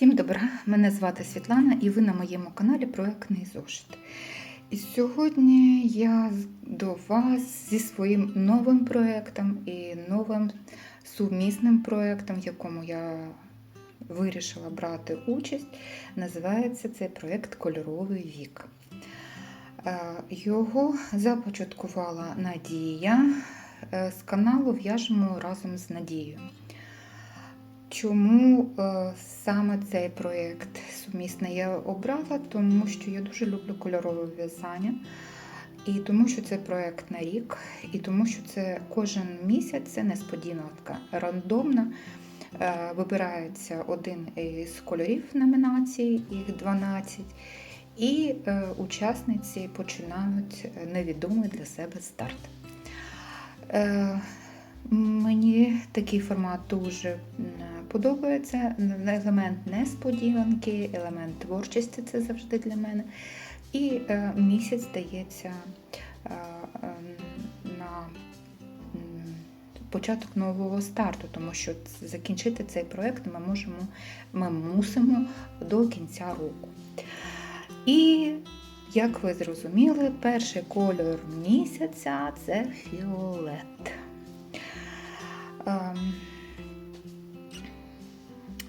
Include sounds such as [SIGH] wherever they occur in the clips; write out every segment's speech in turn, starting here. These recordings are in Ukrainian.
Всім добра! Мене звати Світлана і ви на моєму каналі Проектний зошит. І сьогодні я до вас зі своїм новим проектом і новим сумісним проектом, в якому я вирішила брати участь. Називається цей проект Кольоровий вік. Е, Його започаткувала Надія е, з каналу В'яжемо разом з Надією. Чому е, саме цей проєкт сумісний я обрала? Тому що я дуже люблю кольорове в'язання, і тому що це проєкт на рік, і тому що це кожен місяць це несподіванка рандомна. Е, вибирається один із кольорів номінації, їх 12, і е, учасниці починають невідомий для себе старт. Мені такий формат дуже подобається. Елемент несподіванки, елемент творчості це завжди для мене. І е, місяць дається е, е, на початок нового старту, тому що закінчити цей проект ми можемо, ми мусимо до кінця року. І як ви зрозуміли, перший кольор місяця це фіолет. Ем,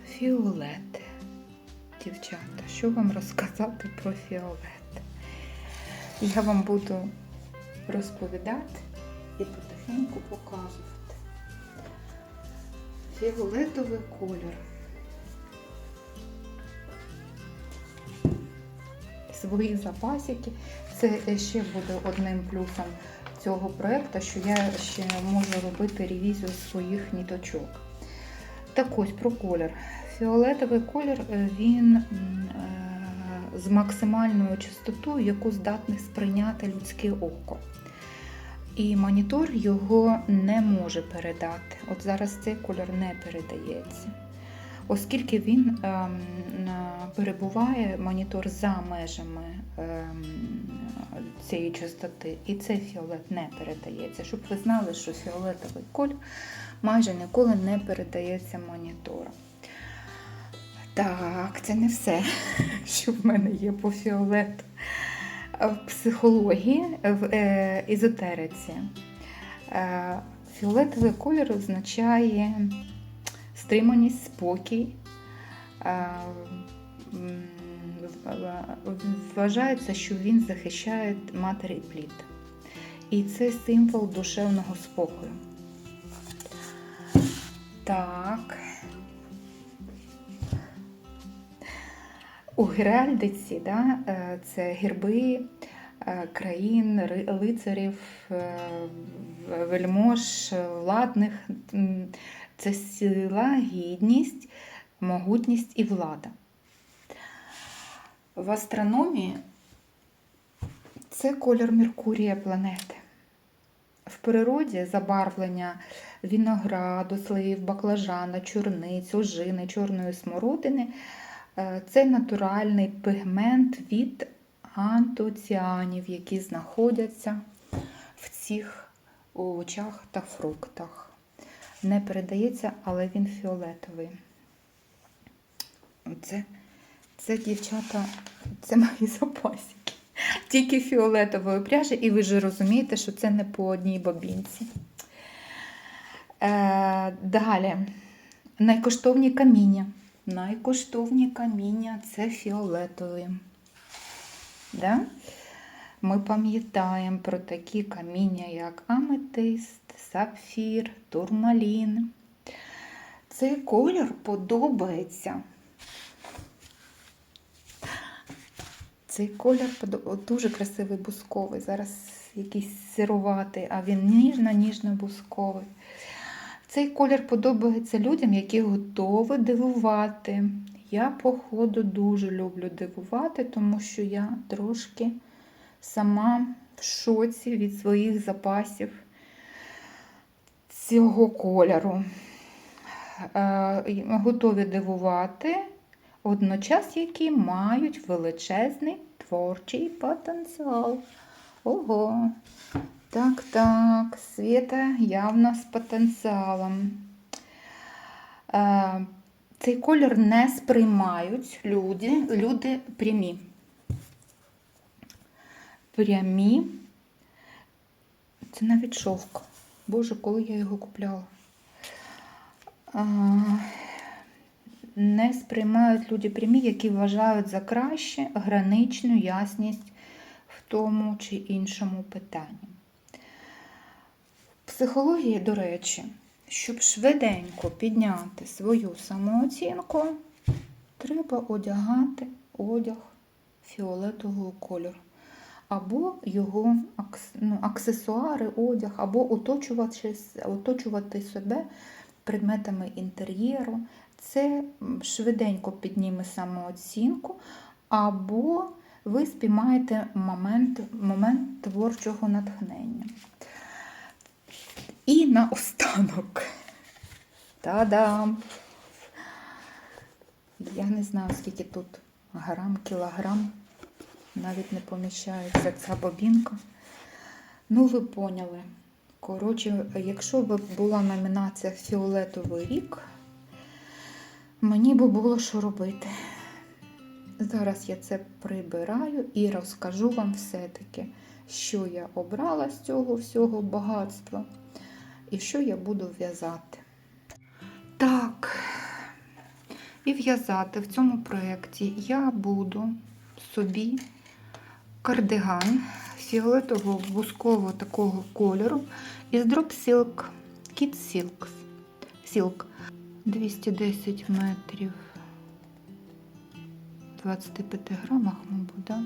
Фіолет. Дівчата, що вам розказати про фіолет? Я вам буду розповідати і потихеньку показувати. Фіолетовий колір. Свої запасики. Це ще буде одним плюсом цього проєкту, що я ще можу робити ревізію своїх ніточок. Так ось про колір. Фіолетовий колір е, він е, з максимальною частотою, яку здатне сприйняти людське око. І монітор його не може передати. От зараз цей кольор не передається. Оскільки він ем, перебуває монітор за межами ем, цієї частоти, і цей фіолет не передається. Щоб ви знали, що фіолетовий колір майже ніколи не передається монітором. Так, це не все, [LAUGHS] що в мене є по фіолету. В психології, в е, езотериці. Е, фіолетовий колір означає стриманість, спокій. Вважається, що він захищає матері і плід. І це символ душевного спокою. Так. У геральдиці да, е, це герби е, країн, лицарів, е, вельмож, владних. Це сила, гідність, могутність і влада. В астрономії це колір Меркурія планети. В природі забарвлення винограду, слив, баклажана, чорниць, ожини, чорної смородини е, це натуральний пігмент від антоціанів, які знаходяться в цих овочах та фруктах. Не передається, але він фіолетовий. Це, це дівчата, це мої запасики. Тільки фіолетової пряжі, і ви ж розумієте, що це не по одній бобінці. Е, далі. Найкоштовні каміння. Найкоштовні каміння це фіолетові. Да? Ми пам'ятаємо про такі каміння, як аметист, сапфір, турмалін. Цей колір подобається. Цей колір дуже красивий бусковий. Зараз якийсь сируватий, а він ніжно-ніжно-бусковий. Цей колір подобається людям, які готові дивувати. Я, походу, дуже люблю дивувати, тому що я трошки сама в шоці від своїх запасів цього кольору. Е, Готові дивувати, одночас які мають величезний творчий потенціал. Ого. Так, так, Света явно з потенціалом. Е, Цей колір не сприймають люди, люди прямі. Прямі. Це навіть шовк. Боже, коли я його купляла. Не сприймають люди прямі, які вважають за краще граничну ясність в тому чи іншому питанні. В психології, до речі, щоб швиденько підняти свою самооцінку, треба одягати одяг фіолетового кольору. Або його ну, аксесуари, одяг, або оточувати, оточувати себе предметами інтер'єру. Це швиденько підніме самооцінку, або ви спіймаєте момент, момент творчого натхнення. І наостанок. Та-дам! Я не знаю, скільки тут грам, кілограм. Навіть не поміщається ця бобінка. Ну, ви поняли. Коротше, якщо б була номінація Фіолетовий рік, мені би було що робити. Зараз я це прибираю і розкажу вам все-таки, що я обрала з цього всього багатства і що я буду в'язати. Так, і в'язати в цьому проєкті я буду собі кардиган фіолетового бускового такого кольору із Drop Silk Kid Silk. Silk 210 метрів. 25 грамах, мабуть, да?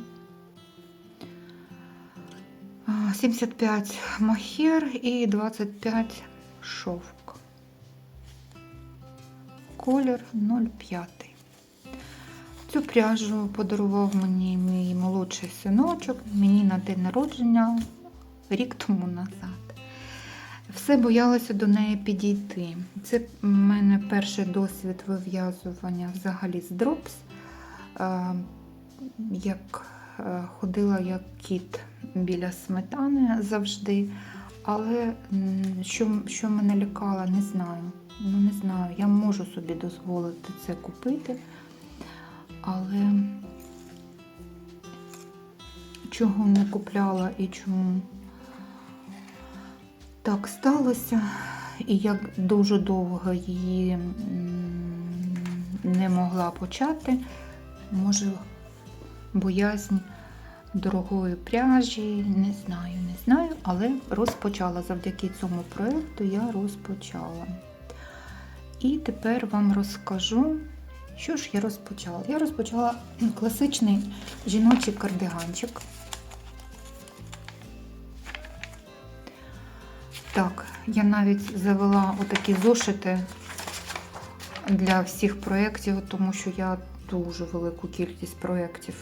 75 махер і 25 шовк. Колір 05. Цю пряжу подарував мені мій молодший синочок, мені на день народження рік тому назад. Все боялася до неї підійти. Це в мене перший досвід вив'язування взагалі з дропс. Е, Як е, ходила як кіт біля сметани завжди. Але що, що мене лякало, не знаю. Ну, не знаю, я можу собі дозволити це купити. Але чого не купляла і чому так сталося, і як дуже довго її не могла почати, може, боязнь дорогої пряжі, не знаю, не знаю, але розпочала завдяки цьому проєкту я розпочала. І тепер вам розкажу, що ж я розпочала. Я розпочала класичний жіночий кардиганчик. Так, я навіть завела отакі зошити для всіх проєктів, тому що я дуже велику кількість проєктів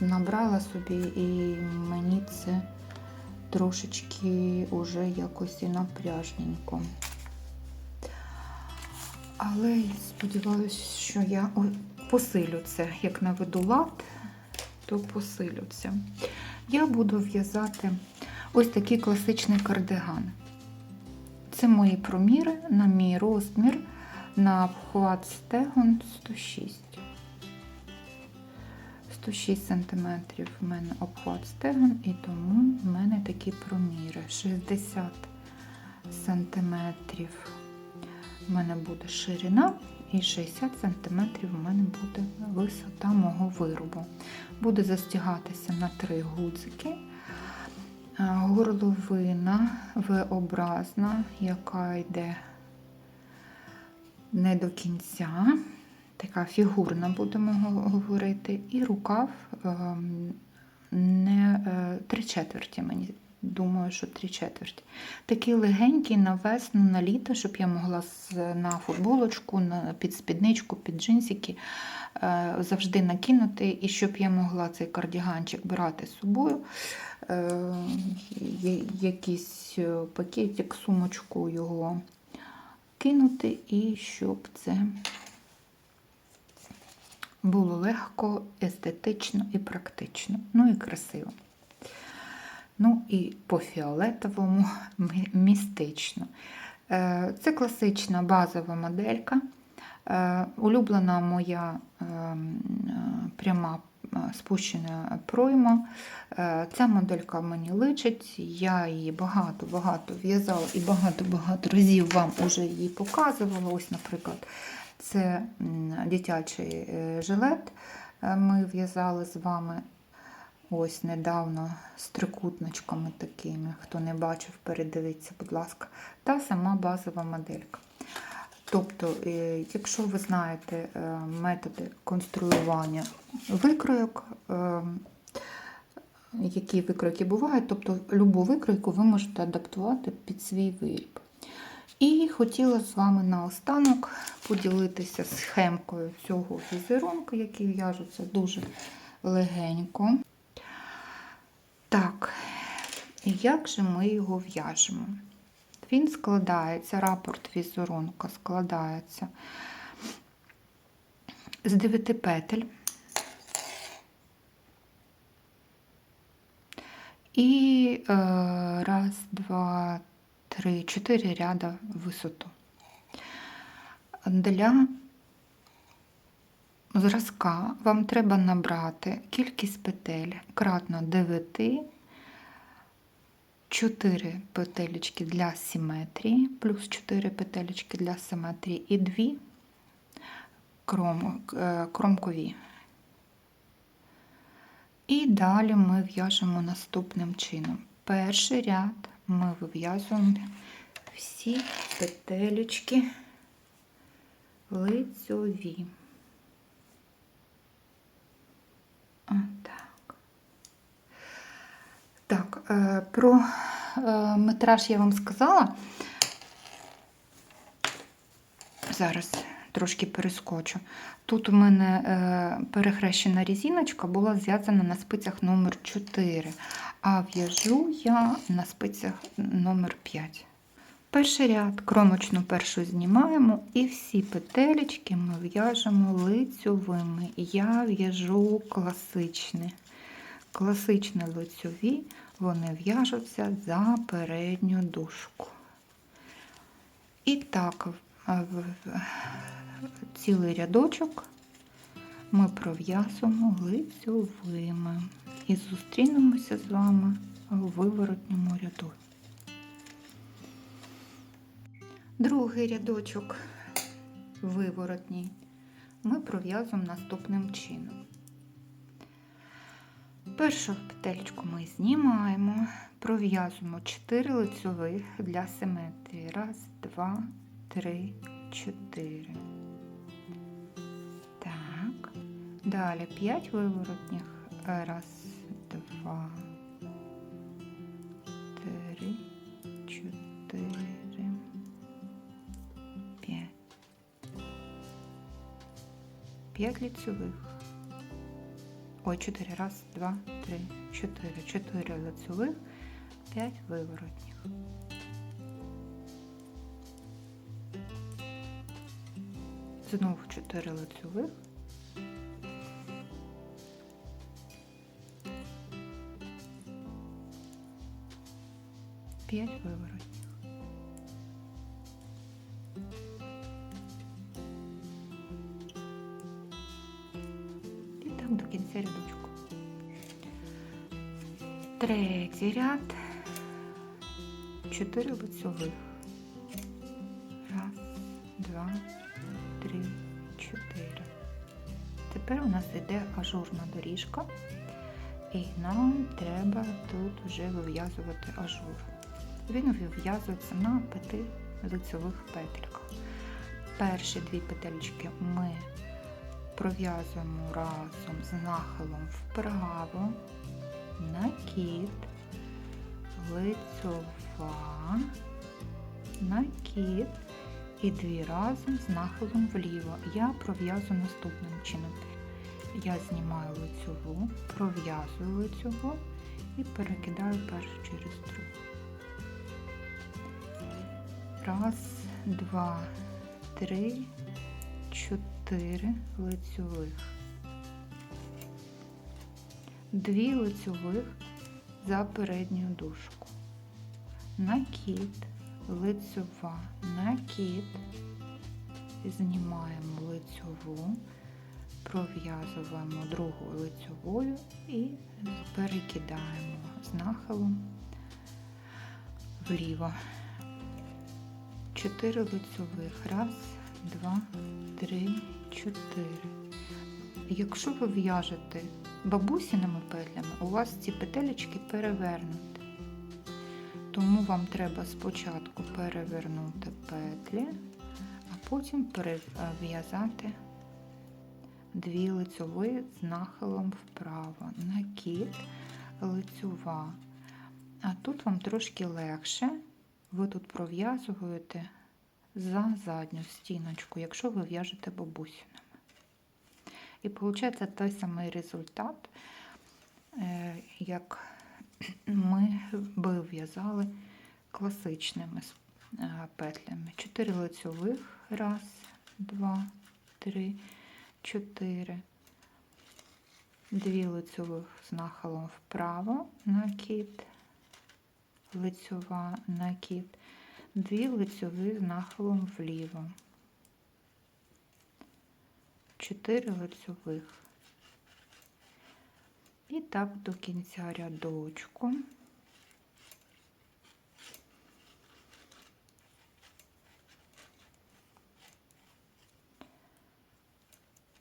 набрала собі, і мені це трошечки уже якось і напряжненько. Але сподіваюся, що я посилю це, як наведу лад, то посилю це. Я буду в'язати ось такий класичний кардиган. Це мої проміри на мій розмір на обхват стегон 106. 106 см в мене обхват стегон, і тому в мене такі проміри. 60 см в мене буде ширина і 60 см в мене буде висота мого виробу. Буде застігатися на три гудзики. Горловина V-образна, яка йде не до кінця. Така фігурна, будемо говорити. І рукав ем, не е, три четверті, мені думаю, що три четверті. Такий легенький на весну, на літо, щоб я могла на футболочку, під спідничку, під джинсики е, завжди накинути, і щоб я могла цей кардіганчик брати з собою. Е, якийсь е, пакетик, сумочку його кинути, і щоб це було легко, естетично і практично, ну і красиво. Ну і по фіолетовому [LAUGHS] містично. Е, Це класична базова моделька. Е, Улюблена моя ем, пряма е, спущена пройма. Ця моделька мені личить, я її багато-багато в'язала і багато-багато разів вам вже її показувала. Ось, наприклад, це дитячий жилет. Ми в'язали з вами ось недавно з трикутничками такими. Хто не бачив, передивіться, будь ласка, та сама базова моделька. Тобто, е, якщо ви знаєте е, методи конструювання викройок, е, які викройки бувають, тобто любу викройку ви можете адаптувати під свій виріб. І хотіла з вами наостанок поділитися схемкою цього візерунку, який в'яжеться дуже легенько. Так, як же ми його в'яжемо? Він складається, рапорт візерунка складається з 9 петель. І е, раз, два, три, чотири ряда висоту. Для зразка вам треба набрати кількість петель кратно 9, 4 петелечки для симетрії, плюс 4 петелечки для симетрії і 2 кром, е, кромкові. І далі ми в'яжемо наступним чином. Перший ряд ми вив'язуємо всі петелечки лицьові. Отак. Так, е, про е, метраж я вам сказала. Зараз трошки перескочу. Тут у мене е, перехрещена різиночка була зв'язана на спицях номер 4, а в'яжу я на спицях номер 5. Перший ряд, кромочну першу знімаємо, і всі петелечки ми в'яжемо лицьовими. Я в'яжу класичні. Класичні лицьові, вони в'яжуться за передню дужку. І так, в- в- цілий рядочок ми пров'язуємо лицьовими. І зустрінемося з вами у виворотньому ряду. Другий рядочок виворотній ми пров'язуємо наступним чином. Першу петельку ми знімаємо, пров'язуємо 4 лицьових для симетрії. Раз, два, три, чотири. Так. Далі 5 виворотніх. Раз, два, 5 ліцьових. Ой, 4, раз, два, три, 4, 4 лицевих, 5 виворотніх. Знову 4 лицевих. П'ять виворотів. Третій ряд. Чотири лицьових. Раз, два, три, чотири. Тепер у нас йде ажурна доріжка, і нам треба тут вже вив'язувати ажур. Він вив'язується на п'яти лицьових петельках. Перші дві петельки ми пров'язуємо разом з нахилом вправо, накид, лицьова, накид і дві разом з нахилом вліво. Я пров'язую наступним чином. Я знімаю лицьову, пров'язую лицьову і перекидаю першу через другу. Раз, два, три, чотири лицьових. Дві лицьових за передню дужку. Накид, лицьова, накид, знімаємо лицьову, пров'язуємо другою лицьовою і перекидаємо з нахилом вліво. Чотири лицьових. Раз, два, три, чотири. Якщо ви в'яжете бабусіними петлями, у вас ці петелечки перевернуті. Тому вам треба спочатку перевернути петлі, а потім перев'язати дві лицьові з нахилом вправо. Накид, лицьова. А тут вам трошки легше. Ви тут пров'язуєте за задню стіночку, якщо ви в'яжете бабусінами. І виходить той самий результат, е, як ми би в'язали класичними е, петлями. Чотири лицьових. Раз, два, три, чотири. Дві лицьових з нахилом вправо, накид, лицьова, накид. Дві лицьові з нахилом вліво. Чотири лицьових. І так до кінця рядочку.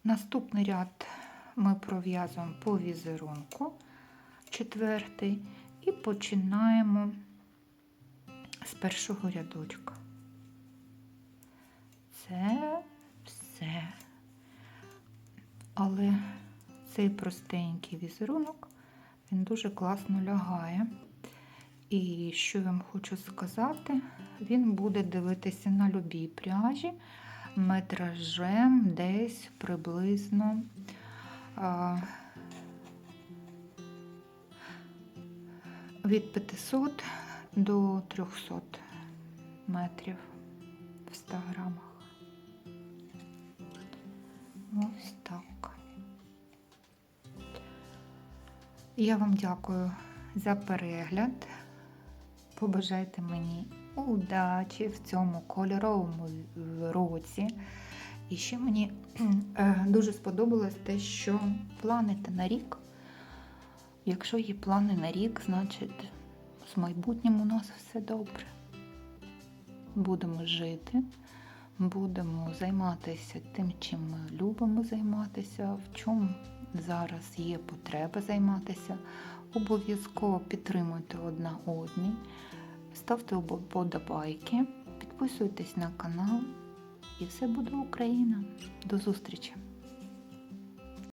Наступний ряд ми пров'язуємо по візерунку, четвертий, і починаємо з першого рядочка. Це все. Але цей простенький візерунок, він дуже класно лягає. І що я вам хочу сказати, він буде дивитися на любій пряжі метражем десь приблизно від 500 до 300 метрів в 100 грамах. Ось так. Я вам дякую за перегляд. Побажайте мені удачі в цьому кольоровому році. І ще мені е, дуже сподобалось те, що планете на рік. Якщо є плани на рік, значить з майбутнім у нас все добре. Будемо жити, будемо займатися тим, чим ми любимо займатися, в чому зараз є потреба займатися. Обов'язково підтримуйте одна одні, ставте вподобайки, підписуйтесь на канал і все буде Україна. До зустрічі!